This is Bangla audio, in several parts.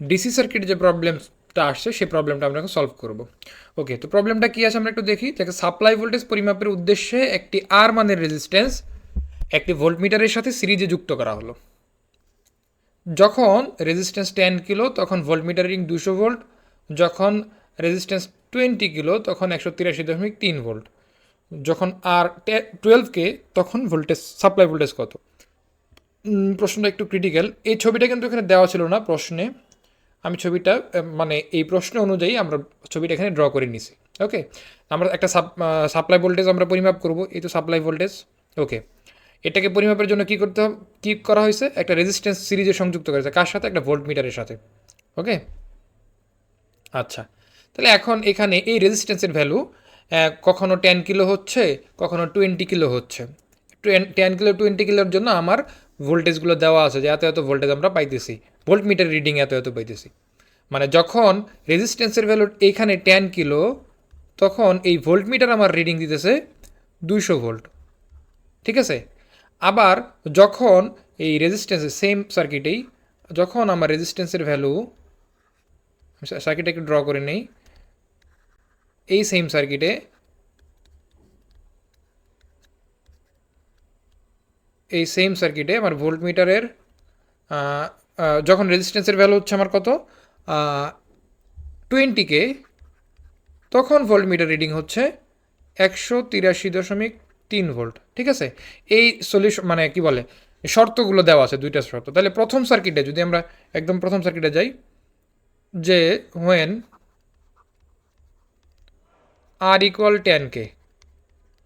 ডিসি সার্কিট যে প্রবলেমটা আসছে সেই প্রবলেমটা আমরা সলভ করব। ওকে তো প্রবলেমটা কী আছে আমরা একটু দেখি। যে সাপ্লাই ভোল্টেজ পরিমাপের উদ্দেশ্যে একটি আর মানের রেজিস্ট্যান্স একটি ভোল্টমিটারের সাথে সিরিজে যুক্ত করা হলো। যখন রেজিস্ট্যান্স টেন কিলো তখন ভোল্টমিটার দুশো ভোল্ট যখন রেজিস্ট্যান্স টোয়েন্টি কিলো তখন একশো তিরাশি দশমিক তিন ভোল্ট যখন আর টুয়েলভকে তখন ভোল্টেজ সাপ্লাই ভোল্টেজ কত? প্রশ্নটা একটু ক্রিটিক্যাল এই ছবিটা কিন্তু এখানে দেওয়া ছিল না প্রশ্নে। আমি ছবিটা মানে এই প্রশ্ন অনুযায়ী আমরা ছবিটা এখানে ড্র করে নিছি। ওকে আমরা একটা সাপ্লাই ভোল্টেজ আমরা পরিমাপ করব। এই তো সাপ্লাই ভোল্টেজ ওকে এটাকে পরিমাপের জন্য কি করতে কী করা হয়েছে? একটা রেজিস্ট্যান্স সিরিজে সংযুক্ত করেছে কার সাথে? একটা ভোল্ট মিটারের সাথে। ওকে আচ্ছা। তাহলে এখন এখানে এই রেজিস্ট্যান্সের ভ্যালু কখনো টেন কিলো হচ্ছে, কখনো টোয়েন্টি কিলো হচ্ছে। টেন কিলো টোয়েন্টি কিলোর জন্য আমার ভোল্টেজগুলো দেওয়া আছে যে এত এত ভোল্টেজ আমরা পাইতেছি। ভোল্ট মিটার রিডিং এত এত পাইতেছি। মানে যখন রেজিস্ট্যান্সের ভ্যালু এইখানে টেন কিলো, তখন এই ভোল্ট মিটার আমার রিডিং দিতেছে দুইশো ভোল্ট। ঠিক আছে? আবার যখন এই রেজিস্ট্যান্সের সেম সার্কিটেই যখন আমার রেজিস্ট্যান্সের ভ্যালু সার্কিট একটু ড্র করে নেই, এই সেম সার্কিটে এই সেম সার্কিটে আমার ভোল্টমিটারের যখন রেজিস্ট্যান্সের ভ্যালু হচ্ছে আমার কত? টোয়েন্টি কে তখন ভোল্টমিটার রিডিং হচ্ছে একশো তিরাশি দশমিক তিন ভোল্ট ঠিক আছে? এই সলিউশন মানে কি বলে শর্তগুলো দেওয়া আছে, দুইটা শর্ত। তাহলে প্রথম সার্কিটে যদি আমরা একদম প্রথম সার্কিটে যাই, যে when R equal ten K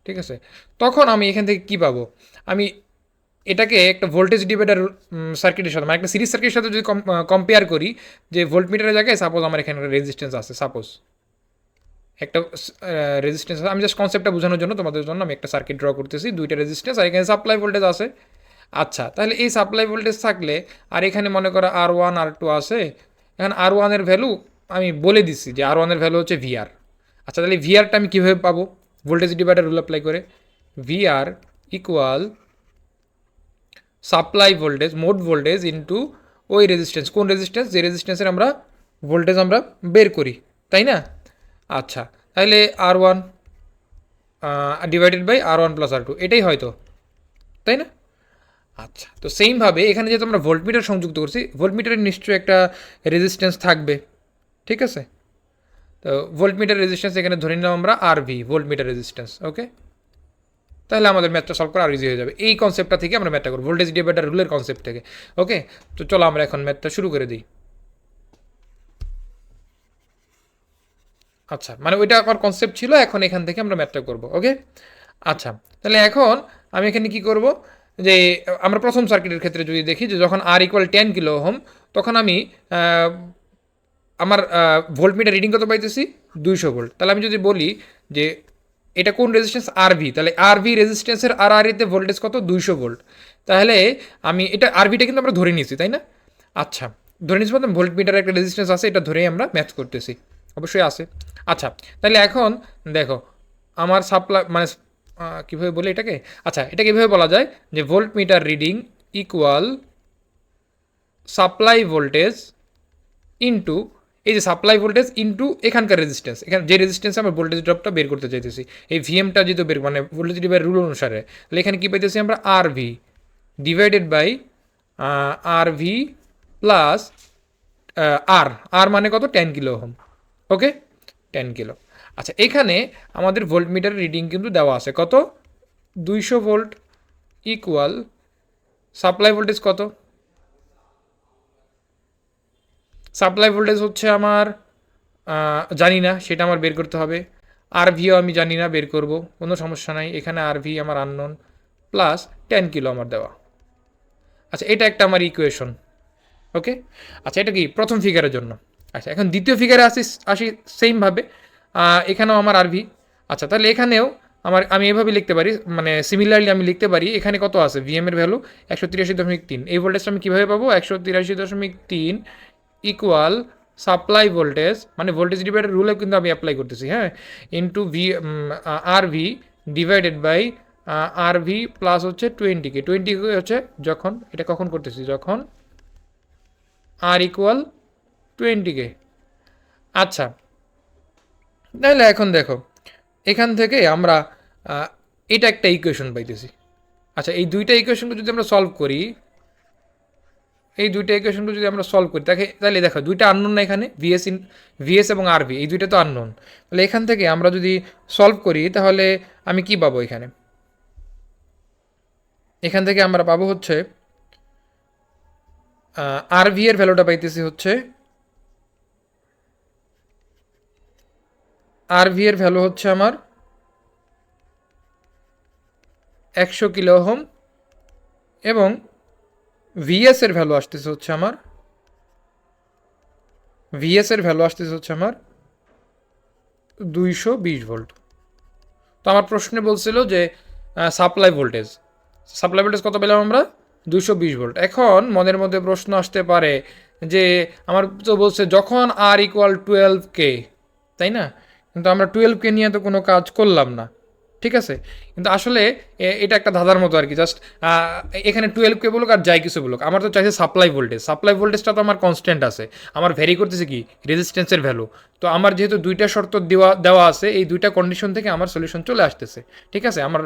ঠিক আছে? তখন আমি এখান থেকে কি পাবো? আমি এটাকে একটা ভোল্টেজ ডিভাইডার সার্কিটের সাথে মানে একটা সিরিজ সার্কিটের সাথে যদি কম্পেয়ার করি, যে ভোল্টমিটারের জায়গায় সাপোজ আমার এখানে একটা রেজিস্ট্যান্স আছে সাপোজ একটা রেজিস্ট্যান্স আমি জাস্ট কনসেপ্টটা বোঝানোর জন্য তোমাদের জন্য আমি একটা সার্কিট ড্র করতেছি, দুইটা রেজিস্ট্যান্স আর এখানে সাপ্লাই ভোল্টেজ আছে। আচ্ছা তাহলে এই সাপ্লাই ভোল্টেজ থাকলে, আর এখানে মনে করো আর ওয়ান আর টু আছে, এখানে আর ওয়ানের ভ্যালু আমি বলে দিচ্ছি যে আর ওয়ানের ভ্যালু হচ্ছে ভিআর আচ্ছা তাহলে ভিআরটা আমি কীভাবে পাবো? ভোল্টেজ ডিভাইডার রুল অ্যাপ্লাই করে। ভিআর ইকুয়াল সাপ্লাই ভোল্টেজ মোট ভোল্টেজ ইন্টু ওই রেজিস্ট্যান্স কোন রেজিস্ট্যান্স যে রেজিস্ট্যান্সের আমরা ভোল্টেজ আমরা বের করি, তাই না? আচ্ছা তাহলে R one divided by R one plus R two এটাই হয়তো, তাই না? আচ্ছা তো সেমভাবে এখানে যেহেতু আমরা ভোল্টমিটার সংযুক্ত করছি ভোল্টমিটারের নিশ্চয়ই একটা রেজিস্ট্যান্স থাকবে, ঠিক আছে? তো ভোল্টমিটার রেজিস্ট্যান্স এখানে ধরে নিলাম আমরা R V voltmeter resistance okay তাহলে আমাদের ম্যাথটা সলভ করা আর ইজি হয়ে যাবে। এই কনসেপ্টটা থেকে আমরা ম্যাথটা করব। ভোল্টেজ ডিভাইডার রুলের কনসেপ্ট থেকে। ওকে তো চলো আমরা এখন ম্যাথটা শুরু করে দিই। আচ্ছা মানে ওইটা আমার কনসেপ্ট ছিল, এখন এখান থেকে আমরা ম্যাথটা করব। ওকে আচ্ছা তাহলে এখন আমি এখানে কি করব? যে, আমরা প্রথম সার্কিটের ক্ষেত্রে যদি দেখি যে যখন R equal ten kilo ohm তখন আমি আমার ভোল্টমিটার রিডিং কত পাইতেছি? দুইশো ভোল্ট তাহলে আমি যদি বলি যে এটা কোন রেজিস্ট্যান্স আরভি তাহলে আরভি রেজিস্ট্যান্সের আর আর এতে ভোল্টেজ কত? দুইশো ভোল্ট তাহলে আমি এটা আরভিটা কিন্তু আমরা ধরে নিয়েছি, তাই না? আচ্ছা ধরে নিয়েছি মানে ভোল্ট মিটার একটা রেজিস্ট্যান্স আছে, এটা ধরেই আমরা ম্যাথ করতেছি। অবশ্যই আছে। আচ্ছা তাহলে এখন দেখো, আমার সাপ্লাই মানে কীভাবে বলি এটাকে? আচ্ছা এটা কীভাবে বলা যায়? যে volt meter reading equal supply voltage into এই যে সাপ্লাই ভোল্টেজ ইন্টু এখানকার রেজিস্ট্যান্স এখানে যে রেজিস্ট্যান্সে আমরা ভোল্টেজ ড্রপটা বের করতে চাইতেছি, এই ভিএমটা যেহেতু বের মানে ভোল্টেজ ডিভাইড রুল অনুসারে, তাহলে এখানে কী পাইতেছি আমরা R V divided by R V plus R R মানে কত? Ten kilo ohm okay ten kilo আচ্ছা এখানে আমাদের ভোল্ট মিটার রিডিং কিন্তু দেওয়া আছে, কত? দুইশো ভোল্ট ইকুয়াল সাপ্লাই ভোল্টেজ কত? সাপ্লাই ভোল্টেজ হচ্ছে আমার জানি না, সেটা আমার বের করতে হবে। আর ভিও আমি জানি না, বের করব, কোনো সমস্যা নাই। এখানে আর ভি আমার আননোন প্লাস টেন কিলো আমার দেওয়া। আচ্ছা এটা একটা আমার ইকুয়েশন ওকে আচ্ছা এটা কি প্রথম ফিগারের জন্য? আচ্ছা এখন দ্বিতীয় ফিগারে আসি আসি সেমভাবে এখানেও আমার আরভি আচ্ছা তাহলে এখানেও আমার, আমি এভাবে লিখতে পারি মানে সিমিলারলি আমি লিখতে পারি, এখানে কত আছে? ভিএম এর ভ্যালু একশো তিরাশি দশমিক তিন। এই ভোল্টেজটা আমি কীভাবে পাবো? একশো তিরাশি দশমিক তিন ইকুয়াল সাপ্লাই ভোল্টেজ মানে ভোল্টেজ ডিভাইডের রুলে কিন্তু আমি অ্যাপ্লাই করতেছি হ্যাঁ? Into V R V divided by R V plus হচ্ছে টোয়েন্টি কে টোয়েন্টি কে হচ্ছে যখন, এটা কখন করতেছি? যখন আর ইকুয়াল টোয়েন্টি কে আচ্ছা তাহলে এখন দেখো, এখান থেকে আমরা এটা একটা ইকুয়েশন পাইতেছি। আচ্ছা এই দুইটা ইকুয়েশনকে যদি আমরা সলভ করি এই দুইটা ইকুয়েশনকে যদি আমরা সলভ করি, তাকে তাহলে দেখো, দুইটা আননোন না এখানে ভিএস ইন ভিএস এবং আরভি এই দুইটা তো আননোন তাহলে এখান থেকে আমরা যদি সলভ করি, তাহলে আমি কি পাবো এখানে? এখান থেকে আমরা পাবো হচ্ছে আরভি এর ভ্যালুটা পাইতেছি হচ্ছে আরভি এর ভ্যালু হচ্ছে আমার একশো কিলো ওহম এবং ভিএস এর ভ্যালু আসতেছে হচ্ছে আমার ভিএস এর ভ্যালু আসতেছে হচ্ছে আমার দুইশো বিশ ভোল্ট তো আমার প্রশ্নে বলছিল যে সাপ্লাই ভোল্টেজ সাপ্লাই ভোল্টেজ কত পেলাম আমরা? দুশো বিশ ভোল্ট এখন মনের মধ্যে প্রশ্ন আসতে পারে যে, আমার তো বলছে যখন আর ইকুয়াল টুয়েলভ কে তাই না? কিন্তু আমরা টুয়েলভ কে নিয়ে তো কোনো কাজ করলাম না। ঠিক আছে? কিন্তু আসলে এটা একটা ধাঁধার মতো আর কি জাস্ট এখানে টুয়েলভ কে বলুক আর যাই কিছু বলুক। আমার তো চাইছে সাপ্লাই ভোল্টেজ সাপ্লাই ভোল্টেজটা তো আমার কনস্ট্যান্ট আছে। আমার ভ্যারি করতেছে কি? রেজিস্ট্যান্সের ভ্যালু তো আমার যেহেতু দুইটা শর্ত দেওয়া দেওয়া আছে, এই দুইটা কন্ডিশন থেকে আমার সলিউশন চলে আসতেছে। ঠিক আছে? আমার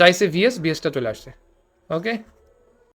চাইছে ভিএস ভিএসটা চলে আসছে। ওকে